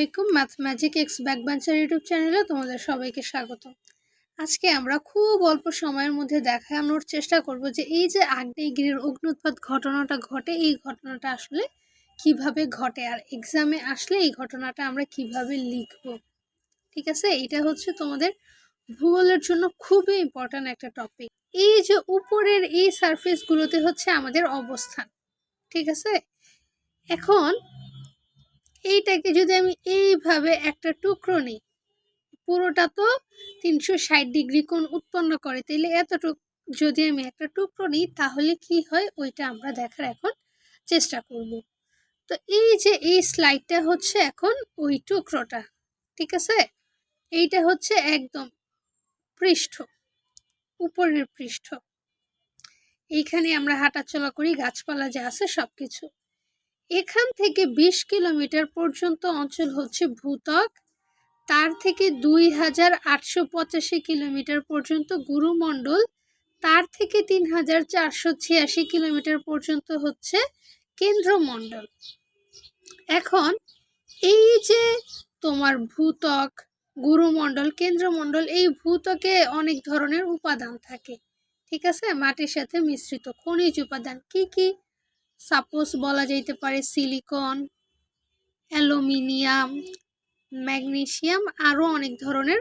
আলাইকুম math magic X backbencher YouTube চ্যানেলে তোমাদের সবাইকে স্বাগত। আজকে আমরা খুব অল্প সময়ের মধ্যে দেখানোর চেষ্টা করব যে এই যে আগ্নেয়গিরির অগ্নুৎপাত ঘটনাটা ঘটে, এই ঘটনাটা আসলে কীভাবে ঘটে আর এক্সামে আসলে এই ঘটনাটা আমরা কীভাবে লিখব। ঠিক আছে? এটা হচ্ছে তোমাদের ভূগোলের জন্য খুবই ইম্পর্ট্যান্ট একটা টপিক এই যে উপরের এই সারফেসগুলোতে হচ্ছে আমাদের অবস্থান। ঠিক আছে? এখন এইটাকে যদি আমি এইভাবে একটা টুকরো নিই, পুরোটা তো তিনশো ষাট ডিগ্রি কোণ উৎপন্ন করে, তাইলে এতটুক যদি আমি একটা টুকরো নিই, তাহলে কি হয়? ওইটা আমরা দেখার এখন চেষ্টা করব। তো এই যে এই স্লাইডটা হচ্ছে এখন ওই টুকরোটা, ঠিক আছে? এইটা হচ্ছে একদম পৃষ্ঠ, উপরের পৃষ্ঠ। এইখানে আমরা হাঁটাচলা করি, গাছপালা যা আছে সব কিছু এখান থেকে ২০ কিলোমিটার পর্যন্ত অঞ্চল হচ্ছে ভূত্বক। তার থেকে দুই হাজার আটশো পঁচাশি কিলোমিটার পর্যন্ত গুরুমণ্ডল। তার থেকে তিন হাজার চারশো ছিয়াশি কিলোমিটার পর্যন্ত হচ্ছে কেন্দ্রমণ্ডল। এখন এই যে তোমার ভূত্বক, গুরুমণ্ডল, কেন্দ্রমণ্ডল, এই ভূত্বকে অনেক ধরনের উপাদান থাকে। ঠিক আছে? মাটির সাথে মিশ্রিত খনিজ উপাদান কি কি? সাপোজ বলা যাইতে পারে সিলিকন, অ্যালুমিনিয়াম, ম্যাগনেশিয়াম আরও অনেক ধরনের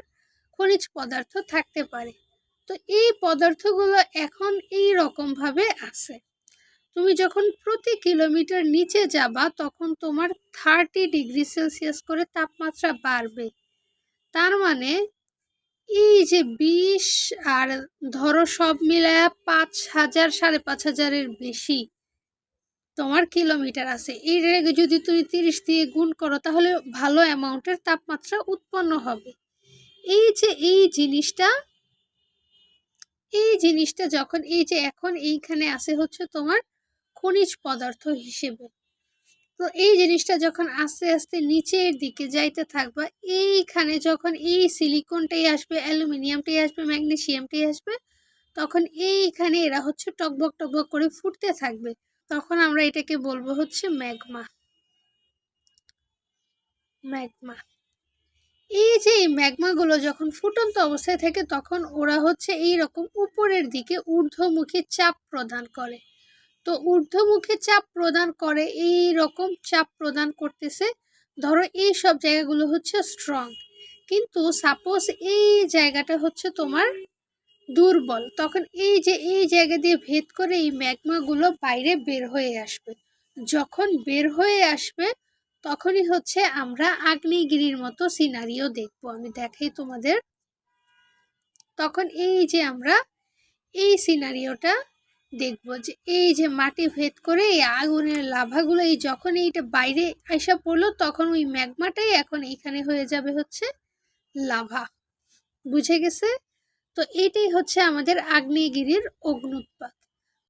খনিজ পদার্থ থাকতে পারে। তো এই পদার্থগুলো এখন এই রকমভাবে আছে। তুমি যখন প্রতি কিলোমিটার নিচে যাবা, তখন তোমার থার্টি ডিগ্রি সেলসিয়াস করে তাপমাত্রা বাড়বে। তার মানে এই যে বিশ আর ধরো সব মিলায়া পাঁচ হাজার, সাড়ে পাঁচ হাজারের বেশি তোমার কিলোমিটার আছে। আগে যদি তুমি তিরিশ দিয়ে গুণ করো, তাহলে ভালো অ্যামাউন্টের তাপমাত্রা উৎপন্ন হবে। এই যে এই জিনিসটা এই জিনিসটা যখন, এই যে এখন এইখানে আসে হচ্ছে তোমার খনিজ পদার্থ হিসেবে। তো এই জিনিসটা যখন আস্তে আস্তে নিচের দিকে যাইতে থাকবা, এইখানে যখন এই সিলিকনটাই আসবে অ্যালুমিনিয়ামটাই আসবে ম্যাগনেসিয়ামটাই আসবে, তখন এইখানে এরা হচ্ছে টকবক টকবক করে ফুটতে থাকবে। তখন আমরা এটাকে বলব হচ্ছে ম্যাগমা। ম্যাগমা। এই যে এই ম্যাগমাগুলো যখন ফুটন্ত অবস্থায় থাকে, তখন ওরা হচ্ছে এই রকম উপরের দিকে ঊর্ধ্বমুখী চাপ প্রদান করে। তো ঊর্ধ্বমুখী চাপ প্রদান করে, এই রকম চাপ প্রদান করতেছে, ধরো এই সব জায়গাগুলো হচ্ছে স্ট্রং কিন্তু সাপোজ এই জায়গাটা হচ্ছে তোমার দুর্বল। তখন এই যে, এই জায়গা দিয়ে ভেদ করে এই ম্যাগমাগুলো বাইরে বের হয়ে আসবে। যখন বের হয়ে আসবে, তখনই হচ্ছে আমরা আগ্নেয়গিরির মতো সিনারিও দেখব। আমি দেখাই তোমাদের। তখন এই যে আমরা এই সিনারিওটা দেখব যে, এই যে মাটি ভেদ করে এই আগুনের লাভাগুলো, এই যখন এইটা বাইরে আসা পড়ল, তখন ওই ম্যাগমাটাই এখন এইখানে হয়ে যাবে হচ্ছে লাভা। বুঝে গেছে? তো এটাই হচ্ছে আমাদের আগ্নেয়গিরির অগ্নুৎপাত